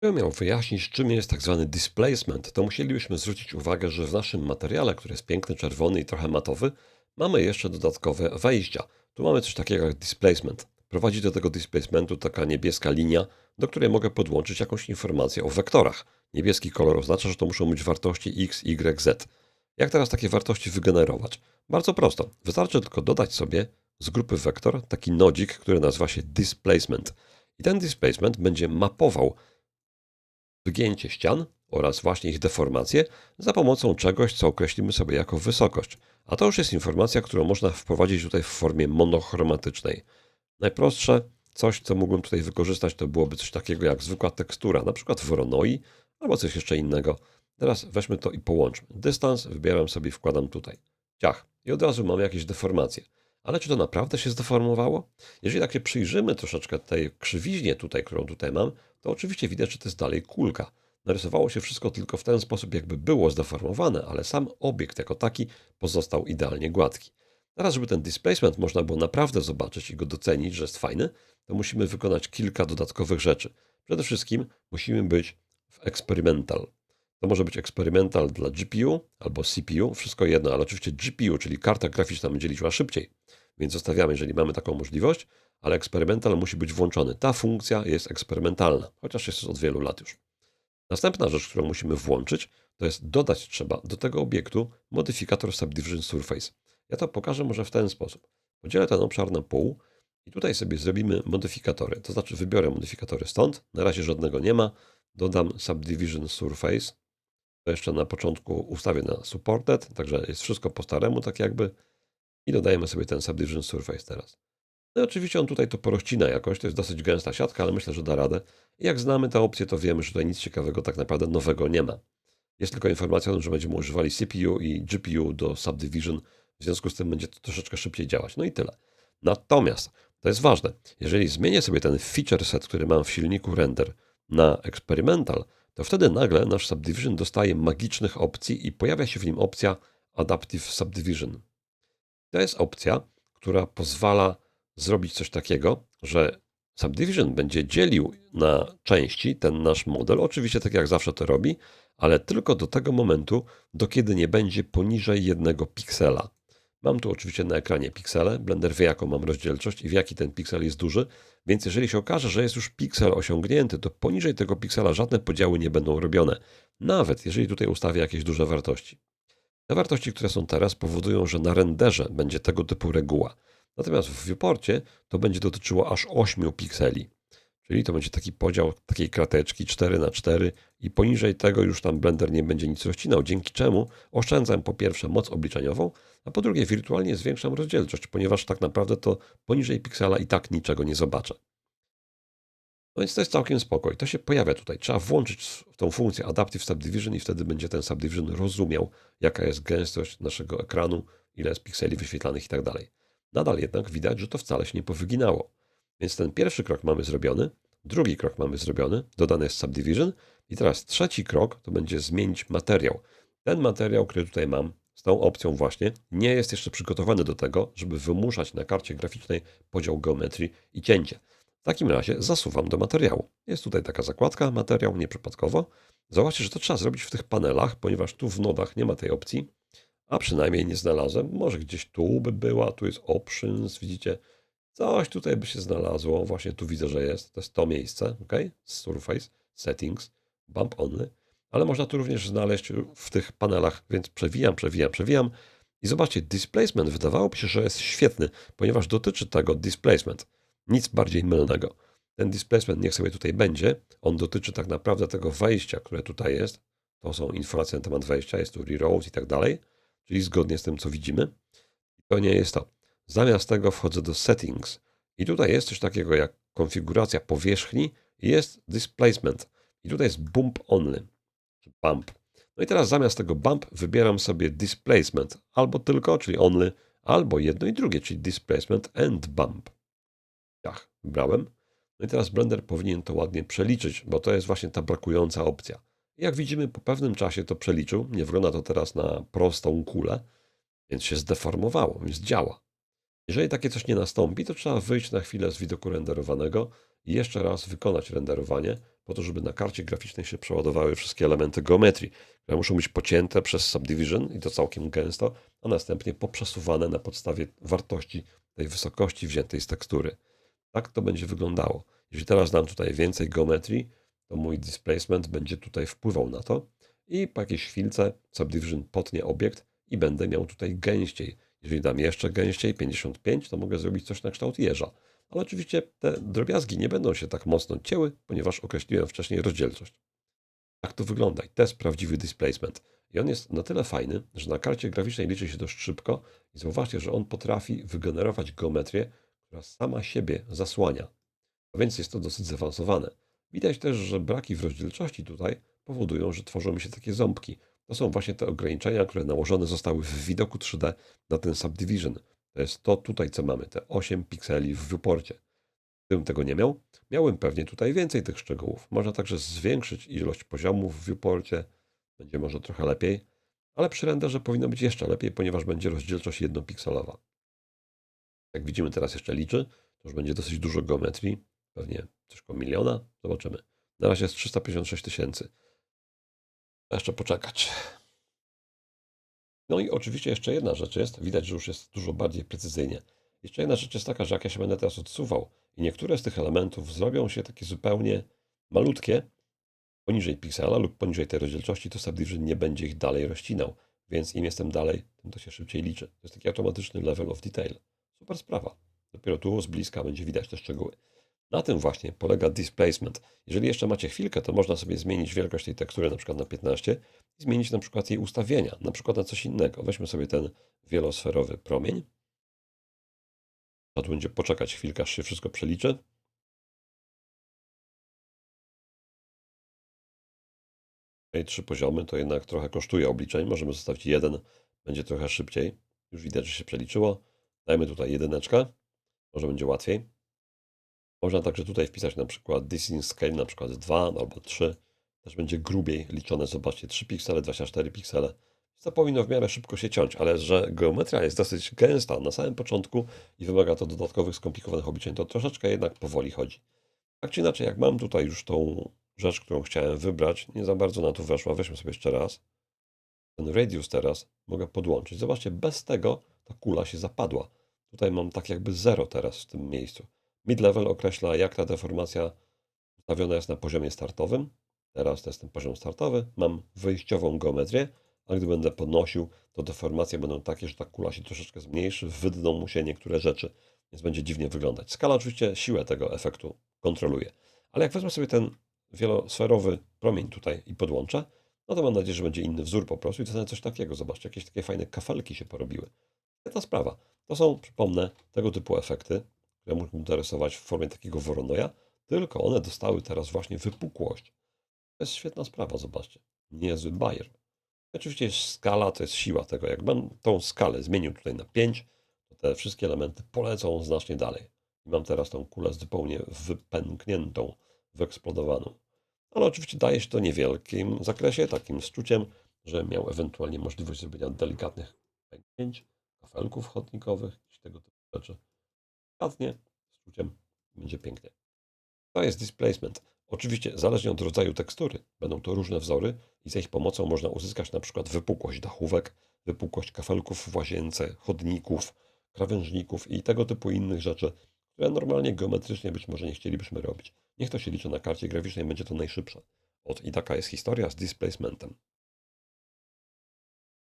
Gdybym miał wyjaśnić, czym jest tak zwany displacement, to musielibyśmy zwrócić uwagę, że w naszym materiale, który jest piękny, czerwony i trochę matowy, mamy jeszcze dodatkowe wejścia. Tu mamy coś takiego jak displacement. Prowadzi do tego displacementu taka niebieska linia, do której mogę podłączyć jakąś informację o wektorach. Niebieski kolor oznacza, że to muszą być wartości x, y, z. Jak teraz takie wartości wygenerować? Bardzo prosto. Wystarczy tylko dodać sobie z grupy wektor taki nodzik, który nazywa się displacement. I ten displacement będzie mapował wygięcie ścian oraz właśnie ich deformację za pomocą czegoś, co określimy sobie jako wysokość. A to już jest informacja, którą można wprowadzić tutaj w formie monochromatycznej. Najprostsze coś, co mógłbym tutaj wykorzystać, to byłoby coś takiego jak zwykła tekstura, na przykład Voronoi albo coś jeszcze innego. Teraz weźmy to i połączmy. Dystans wybieram sobie wkładam tutaj. Ciach. I od razu mamy jakieś deformacje. Ale czy to naprawdę się zdeformowało? Jeżeli tak się przyjrzymy troszeczkę tej krzywiźnie tutaj, którą tutaj mam, to oczywiście widać, że to jest dalej kulka. Narysowało się wszystko tylko w ten sposób, jakby było zdeformowane, ale sam obiekt jako taki pozostał idealnie gładki. Teraz, żeby ten displacement można było naprawdę zobaczyć i go docenić, że jest fajny, to musimy wykonać kilka dodatkowych rzeczy. Przede wszystkim musimy być w experimental. To może być experimental dla GPU albo CPU, wszystko jedno, ale oczywiście GPU, czyli karta graficzna będzie liczyła szybciej, więc zostawiamy, jeżeli mamy taką możliwość, ale experimental musi być włączony. Ta funkcja jest eksperymentalna, chociaż jest od wielu lat już. Następna rzecz, którą musimy włączyć, to jest dodać trzeba do tego obiektu modyfikator Subdivision Surface. Ja to pokażę może w ten sposób. Podzielę ten obszar na pół i tutaj sobie zrobimy modyfikatory. To znaczy wybiorę modyfikatory stąd, na razie żadnego nie ma, dodam Subdivision Surface, to jeszcze na początku ustawię na Supported, także jest wszystko po staremu tak jakby i dodajemy sobie ten Subdivision Surface teraz. No i oczywiście on tutaj to porościna jakoś, to jest dosyć gęsta siatka, ale myślę, że da radę. I jak znamy tę opcję, to wiemy, że tutaj nic ciekawego tak naprawdę nowego nie ma. Jest tylko informacja o tym, że będziemy używali CPU i GPU do Subdivision, w związku z tym będzie to troszeczkę szybciej działać. No i tyle. Natomiast, to jest ważne, jeżeli zmienię sobie ten feature set, który mam w silniku render na experimental, to wtedy nagle nasz Subdivision dostaje magicznych opcji i pojawia się w nim opcja Adaptive Subdivision. To jest opcja, która pozwala zrobić coś takiego, że Subdivision będzie dzielił na części ten nasz model, oczywiście tak jak zawsze to robi, ale tylko do tego momentu, do kiedy nie będzie poniżej jednego piksela. Mam tu oczywiście na ekranie piksele, Blender wie jaką mam rozdzielczość i w jaki ten piksel jest duży, więc jeżeli się okaże, że jest już piksel osiągnięty, to poniżej tego piksela żadne podziały nie będą robione, nawet jeżeli tutaj ustawię jakieś duże wartości. Te wartości, które są teraz, powodują, że na renderze będzie tego typu reguła. Natomiast w viewporcie to będzie dotyczyło aż 8 pikseli. Czyli to będzie taki podział takiej krateczki 4 na 4 i poniżej tego już tam Blender nie będzie nic rozcinał, dzięki czemu oszczędzam po pierwsze moc obliczeniową, a po drugie wirtualnie zwiększam rozdzielczość, ponieważ tak naprawdę to poniżej piksela i tak niczego nie zobaczę. No więc to jest całkiem spokoj. To się pojawia tutaj. Trzeba włączyć tą funkcję Adaptive Subdivision i wtedy będzie ten Subdivision rozumiał, jaka jest gęstość naszego ekranu, ile jest pikseli wyświetlanych i tak dalej. Nadal jednak widać, że to wcale się nie powyginało. Więc ten pierwszy krok mamy zrobiony, drugi krok mamy zrobiony, dodany jest subdivision i teraz trzeci krok to będzie zmienić materiał. Ten materiał, który tutaj mam, z tą opcją właśnie, nie jest jeszcze przygotowany do tego, żeby wymuszać na karcie graficznej podział geometrii i cięcie. W takim razie zasuwam do materiału. Jest tutaj taka zakładka, materiał nieprzypadkowo. Zobaczcie, że to trzeba zrobić w tych panelach, ponieważ tu w nodach nie ma tej opcji, a przynajmniej nie znalazłem. Może gdzieś tu by była, tu jest options, widzicie, Coś tutaj by się znalazło. Właśnie tu widzę, że jest. To jest to miejsce, ok? Surface, Settings, Bump Only. Ale można tu również znaleźć w tych panelach, więc przewijam, przewijam, przewijam. I zobaczcie, displacement wydawałoby się, że jest świetny, ponieważ dotyczy tego displacement. Nic bardziej mylnego. Ten displacement niech sobie tutaj będzie. On dotyczy tak naprawdę tego wejścia, które tutaj jest. To są informacje na temat wejścia, jest tu reroute i tak dalej, czyli zgodnie z tym, co widzimy. To nie jest to. Zamiast tego wchodzę do Settings i tutaj jest coś takiego jak konfiguracja powierzchni i jest Displacement. I tutaj jest Bump Only, czy Bump. No i teraz zamiast tego Bump wybieram sobie Displacement, albo tylko, czyli Only, albo jedno i drugie, czyli Displacement and Bump. Wybrałem. No i teraz Blender powinien to ładnie przeliczyć, bo to jest właśnie ta brakująca opcja. Jak widzimy, po pewnym czasie to przeliczył. Nie wygląda to teraz na prostą kulę, więc się zdeformowało, więc działa. Jeżeli takie coś nie nastąpi, to trzeba wyjść na chwilę z widoku renderowanego i jeszcze raz wykonać renderowanie, po to, żeby na karcie graficznej się przeładowały wszystkie elementy geometrii, które muszą być pocięte przez subdivision i to całkiem gęsto, a następnie poprzesuwane na podstawie wartości tej wysokości wziętej z tekstury. Tak to będzie wyglądało. Jeśli teraz dam tutaj więcej geometrii, to mój displacement będzie tutaj wpływał na to i po jakiejś chwilce subdivision potnie obiekt i będę miał tutaj gęściej. Jeżeli dam jeszcze gęściej, 55, to mogę zrobić coś na kształt jeża. Ale oczywiście te drobiazgi nie będą się tak mocno cięły, ponieważ określiłem wcześniej rozdzielczość. Tak to wygląda i to jest prawdziwy displacement. I on jest na tyle fajny, że na karcie graficznej liczy się dość szybko i zauważcie, że on potrafi wygenerować geometrię, która sama siebie zasłania. A więc jest to dosyć zaawansowane. Widać też, że braki w rozdzielczości tutaj powodują, że tworzą mi się takie ząbki. To są właśnie te ograniczenia, które nałożone zostały w widoku 3D na ten subdivision. To jest to tutaj, co mamy, te 8 pikseli w viewporcie. Gdybym tego nie miał, miałbym pewnie tutaj więcej tych szczegółów. Można także zwiększyć ilość poziomów w viewporcie, będzie może trochę lepiej, ale przy renderze powinno być jeszcze lepiej, ponieważ będzie rozdzielczość jednopikselowa. Jak widzimy teraz jeszcze liczy, to już będzie dosyć dużo geometrii, pewnie coś koło miliona, zobaczymy. Na razie jest 356 tysięcy. Jeszcze poczekać. No i oczywiście jeszcze jedna rzecz jest, widać, że już jest dużo bardziej precyzyjnie. Jeszcze jedna rzecz jest taka, że jak ja się będę teraz odsuwał i niektóre z tych elementów zrobią się takie zupełnie malutkie, poniżej piksela lub poniżej tej rozdzielczości, to Subdivision nie będzie ich dalej rozcinał. Więc im jestem dalej, tym to się szybciej liczy. To jest taki automatyczny level of detail. Super sprawa. Dopiero tu z bliska będzie widać te szczegóły. Na tym właśnie polega displacement. Jeżeli jeszcze macie chwilkę, to można sobie zmienić wielkość tej tekstury na przykład na 15 i zmienić na przykład jej ustawienia, na przykład na coś innego. Weźmy sobie ten wielosferowy promień. A tu będzie poczekać chwilkę, aż się wszystko przeliczy. I trzy poziomy to jednak trochę kosztuje obliczeń. Możemy zostawić jeden, będzie trochę szybciej. Już widać, że się przeliczyło. Dajmy tutaj jedyneczkę, może będzie łatwiej. Można także tutaj wpisać na przykład Distance Scale, na przykład 2 albo 3. Też będzie grubiej liczone. Zobaczcie, 3 piksele, 24 piksele. To powinno w miarę szybko się ciąć, ale że geometria jest dosyć gęsta na samym początku i wymaga to dodatkowych, skomplikowanych obliczeń, to troszeczkę jednak powoli chodzi. Tak czy inaczej, jak mam tutaj już tą rzecz, którą chciałem wybrać, nie za bardzo na to weszła. Weźmy sobie jeszcze raz. Ten radius teraz mogę podłączyć. Zobaczcie, bez tego ta kula się zapadła. Tutaj mam tak jakby zero teraz w tym miejscu. Mid-level określa, jak ta deformacja ustawiona jest na poziomie startowym. Teraz to jest ten poziom startowy. Mam wyjściową geometrię, a gdy będę podnosił, to deformacje będą takie, że ta kula się troszeczkę zmniejszy, wydną mu się niektóre rzeczy, więc będzie dziwnie wyglądać. Skala oczywiście siłę tego efektu kontroluje. Ale jak wezmę sobie ten wielosferowy promień tutaj i podłączę, no to mam nadzieję, że będzie inny wzór po prostu i dostanę coś takiego. Zobaczcie, jakieś takie fajne kafelki się porobiły. Ta sprawa. To są, przypomnę, tego typu efekty, które mógłbym dorysować w formie takiego Voronoja, tylko one dostały teraz właśnie wypukłość. To jest świetna sprawa, zobaczcie. Niezły bajer. Oczywiście skala, to jest siła tego. Jak bym tą skalę zmienił tutaj na 5, to te wszystkie elementy polecą znacznie dalej. Mam teraz tą kulę zupełnie wypękniętą, wyeksplodowaną. Ale oczywiście daje się to niewielkim zakresie, takim szczuciem, że miał ewentualnie możliwość zrobienia delikatnych pęknięć, kafelków chodnikowych, jakieś tego typu rzeczy. Delikatnie, szczuciem będzie pięknie. To jest displacement. Oczywiście, zależnie od rodzaju tekstury, będą to różne wzory i z ich pomocą można uzyskać na przykład wypukłość dachówek, wypukłość kafelków w łazience, chodników, krawężników i tego typu innych rzeczy, które normalnie geometrycznie być może nie chcielibyśmy robić. Niech to się liczy na karcie graficznej, będzie to najszybsze. Od i taka jest historia z displacementem.